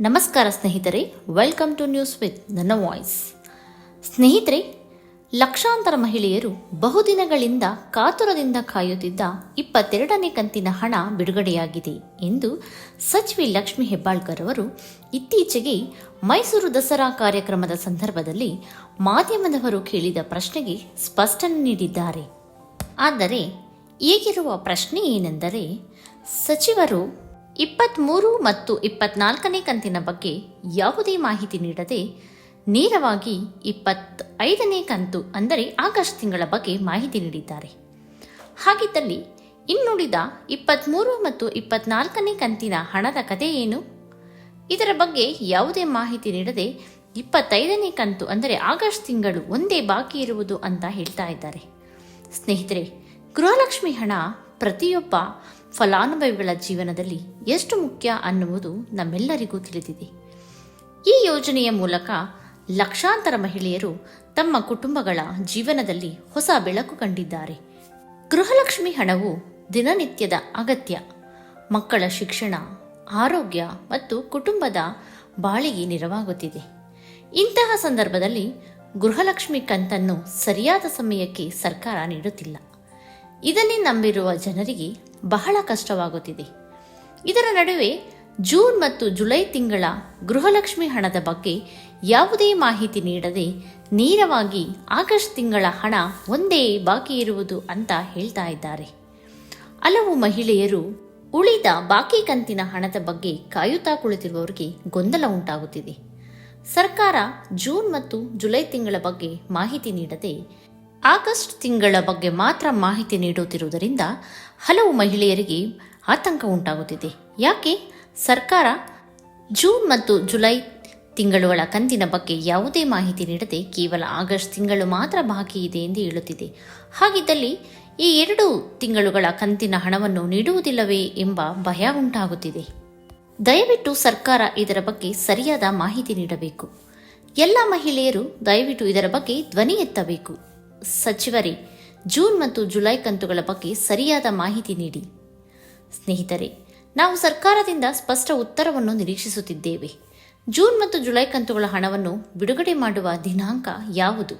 ನಮಸ್ಕಾರ ಸ್ನೇಹಿತರೆ welcome to news with ನನ್ನ ವಾಯ್ಸ್ ಸ್ನೇಹಿತರೆ, ಲಕ್ಷಾಂತರ ಮಹಿಳೆಯರು ಬಹುದಿನಗಳಿಂದ ಕಾತುರದಿಂದ ಕಾಯುತ್ತಿದ್ದ ಇಪ್ಪತ್ತೆರಡನೇ ಕಂತಿನ ಹಣ ಬಿಡುಗಡೆಯಾಗಿದೆ ಎಂದು ಸಚಿವೆ ಲಕ್ಷ್ಮಿ ಹೆಬ್ಬಾಳ್ಕರ್ ಅವರು ಇತ್ತೀಚೆಗೆ ಮೈಸೂರು ದಸರಾ ಕಾರ್ಯಕ್ರಮದ ಸಂದರ್ಭದಲ್ಲಿ ಮಾಧ್ಯಮದವರು ಕೇಳಿದ ಪ್ರಶ್ನೆಗೆ ಸ್ಪಷ್ಟನೆ ನೀಡಿದ್ದಾರೆ. ಆದರೆ, ಈಗಿರುವ ಪ್ರಶ್ನೆ ಏನೆಂದರೆ, ಸಚಿವರು ಇಪ್ಪತ್ತ್ಮೂರು ಮತ್ತು ಇಪ್ಪತ್ನಾಲ್ಕನೇ ಕಂತಿನ ಬಗ್ಗೆ ಯಾವುದೇ ಮಾಹಿತಿ ನೀಡದೆ ನೇರವಾಗಿ ಇಪ್ಪತ್ತೈದನೇ ಕಂತು ಅಂದರೆ ಆಗಸ್ಟ್ ತಿಂಗಳ ಬಗ್ಗೆ ಮಾಹಿತಿ ನೀಡಿದ್ದಾರೆ. ಹಾಗಿದ್ದಲ್ಲಿ ಇನ್ನುಳಿದ ಇಪ್ಪತ್ತ್ಮೂರು ಮತ್ತು ಇಪ್ಪತ್ನಾಲ್ಕನೇ ಕಂತಿನ ಹಣದ ಕಥೆ ಏನು? ಇದರ ಬಗ್ಗೆ ಯಾವುದೇ ಮಾಹಿತಿ ನೀಡದೆ ಇಪ್ಪತ್ತೈದನೇ ಕಂತು ಅಂದರೆ ಆಗಸ್ಟ್ ತಿಂಗಳು ಒಂದೇ ಬಾಕಿ ಇರುವುದು ಅಂತ ಹೇಳ್ತಾ ಇದ್ದಾರೆ. ಸ್ನೇಹಿತರೆ, ಗೃಹಲಕ್ಷ್ಮಿ ಹಣ ಪ್ರತಿಯೊಬ್ಬ ಫಲಾನುಭವಿಗಳ ಜೀವನದಲ್ಲಿ ಎಷ್ಟು ಮುಖ್ಯ ಅನ್ನುವುದು ನಮ್ಮೆಲ್ಲರಿಗೂ ತಿಳಿದಿದೆ. ಈ ಯೋಜನೆಯ ಮೂಲಕ ಲಕ್ಷಾಂತರ ಮಹಿಳೆಯರು ತಮ್ಮ ಕುಟುಂಬಗಳ ಜೀವನದಲ್ಲಿ ಹೊಸ ಬೆಳಕು ಕಂಡಿದ್ದಾರೆ. ಗೃಹಲಕ್ಷ್ಮಿ ಹಣವು ದಿನನಿತ್ಯದ ಅಗತ್ಯ. ಮಕ್ಕಳ ಶಿಕ್ಷಣ, ಆರೋಗ್ಯ ಮತ್ತು ಕುಟುಂಬದ ಬಾಳಿಗೆ ನೆರವಾಗುತ್ತಿದೆ. ಇಂತಹ ಸಂದರ್ಭದಲ್ಲಿ ಗೃಹಲಕ್ಷ್ಮಿ ಕಂತನ್ನು ಸರಿಯಾದ ಸಮಯಕ್ಕೆ ಸರ್ಕಾರ ನೀಡುತ್ತಿಲ್ಲ. ಇದನ್ನೇ ನಂಬಿರುವ ಜನರಿಗೆ ಬಹಳ ಕಷ್ಟವಾಗುತ್ತಿದೆ. ಇದರ ನಡುವೆ ಜೂನ್ ಮತ್ತು ಜುಲೈ ತಿಂಗಳ ಗೃಹಲಕ್ಷ್ಮಿ ಹಣದ ಬಗ್ಗೆ ಯಾವುದೇ ಮಾಹಿತಿ ನೀಡದೆ ನೇರವಾಗಿ ಆಗಸ್ಟ್ ತಿಂಗಳ ಹಣ ಒಂದೇ ಬಾಕಿ ಇರುವುದು ಅಂತ ಹೇಳ್ತಾ ಇದ್ದಾರೆ. ಹಲವು ಮಹಿಳೆಯರು ಉಳಿದ ಬಾಕಿ ಕಂತಿನ ಹಣದ ಬಗ್ಗೆ ಕಾಯುತ್ತಾ ಕುಳಿತಿರುವವರಿಗೆ ಗೊಂದಲ ಉಂಟಾಗುತ್ತಿದೆ. ಸರ್ಕಾರ ಜೂನ್ ಮತ್ತು ಜುಲೈ ತಿಂಗಳ ಬಗ್ಗೆ ಮಾಹಿತಿ ನೀಡದೆ ಆಗಸ್ಟ್ ತಿಂಗಳ ಬಗ್ಗೆ ಮಾತ್ರ ಮಾಹಿತಿ ನೀಡುತ್ತಿರುವುದರಿಂದ ಹಲವು ಮಹಿಳೆಯರಿಗೆ ಆತಂಕ ಉಂಟಾಗುತ್ತಿದೆ. ಯಾಕೆ? ಸರ್ಕಾರ ಜೂನ್ ಮತ್ತು ಜುಲೈ ತಿಂಗಳುಗಳ ಕಂತಿನ ಬಗ್ಗೆ ಯಾವುದೇ ಮಾಹಿತಿ ನೀಡದೆ ಕೇವಲ ಆಗಸ್ಟ್ ತಿಂಗಳು ಮಾತ್ರ ಬಾಕಿ ಇದೆ ಎಂದು ಹೇಳುತ್ತಿದೆ. ಹಾಗಿದ್ದಲ್ಲಿ ಈ ಎರಡು ತಿಂಗಳುಗಳ ಕಂತಿನ ಹಣವನ್ನು ನೀಡುವುದಿಲ್ಲವೇ ಎಂಬ ಭಯ ಉಂಟಾಗುತ್ತಿದೆ. ದಯವಿಟ್ಟು ಸರ್ಕಾರ ಇದರ ಬಗ್ಗೆ ಸರಿಯಾದ ಮಾಹಿತಿ ನೀಡಬೇಕು. ಎಲ್ಲ ಮಹಿಳೆಯರು ದಯವಿಟ್ಟು ಇದರ ಬಗ್ಗೆ ಧ್ವನಿ ಎತ್ತಬೇಕು. ಸಚಿವರೇ, ಜೂನ್ ಮತ್ತು ಜುಲೈ ಕಂತುಗಳ ಬಗ್ಗೆ ಸರಿಯಾದ ಮಾಹಿತಿ ನೀಡಿ. ಸ್ನೇಹಿತರೆ, ನಾವು ಸರ್ಕಾರದಿಂದ ಸ್ಪಷ್ಟ ಉತ್ತರವನ್ನು ನಿರೀಕ್ಷಿಸುತ್ತಿದ್ದೇವೆ. ಜೂನ್ ಮತ್ತು ಜುಲೈ ಕಂತುಗಳ ಹಣವನ್ನು ಬಿಡುಗಡೆ ಮಾಡುವ ದಿನಾಂಕ ಯಾವುದು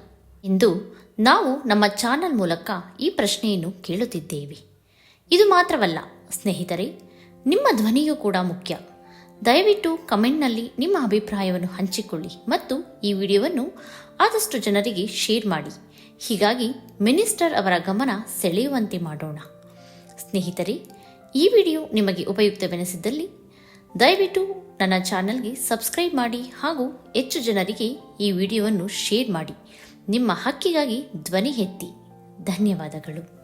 ಎಂದು ನಾವು ನಮ್ಮ ಚಾನಲ್ ಮೂಲಕ ಈ ಪ್ರಶ್ನೆಯನ್ನು ಕೇಳುತ್ತಿದ್ದೇವೆ. ಇದು ಮಾತ್ರವಲ್ಲ, ಸ್ನೇಹಿತರೆ, ನಿಮ್ಮ ಧ್ವನಿಯೂ ಕೂಡ ಮುಖ್ಯ. ದಯವಿಟ್ಟು ಕಮೆಂಟ್ನಲ್ಲಿ ನಿಮ್ಮ ಅಭಿಪ್ರಾಯವನ್ನು ಹಂಚಿಕೊಳ್ಳಿ ಮತ್ತು ಈ ವಿಡಿಯೋವನ್ನು ಆದಷ್ಟು ಜನರಿಗೆ ಶೇರ್ ಮಾಡಿ. ಹೀಗಾಗಿ ಮಿನಿಸ್ಟರ್ ಅವರ ಗಮನ ಸೆಳೆಯುವಂತೆ ಮಾಡೋಣ. ಸ್ನೇಹಿತರೆ, ಈ ವಿಡಿಯೋ ನಿಮಗೆ ಉಪಯುಕ್ತವೆನಿಸಿದ್ದಲ್ಲಿ ದಯವಿಟ್ಟು ನನ್ನ ಚಾನಲ್ಗೆ ಸಬ್ಸ್ಕ್ರೈಬ್ ಮಾಡಿ ಹಾಗೂ ಹೆಚ್ಚು ಜನರಿಗೆ ಈ ವಿಡಿಯೋವನ್ನು ಶೇರ್ ಮಾಡಿ. ನಿಮ್ಮ ಹಕ್ಕಿಗಾಗಿ ಧ್ವನಿ ಎತ್ತಿ. ಧನ್ಯವಾದಗಳು.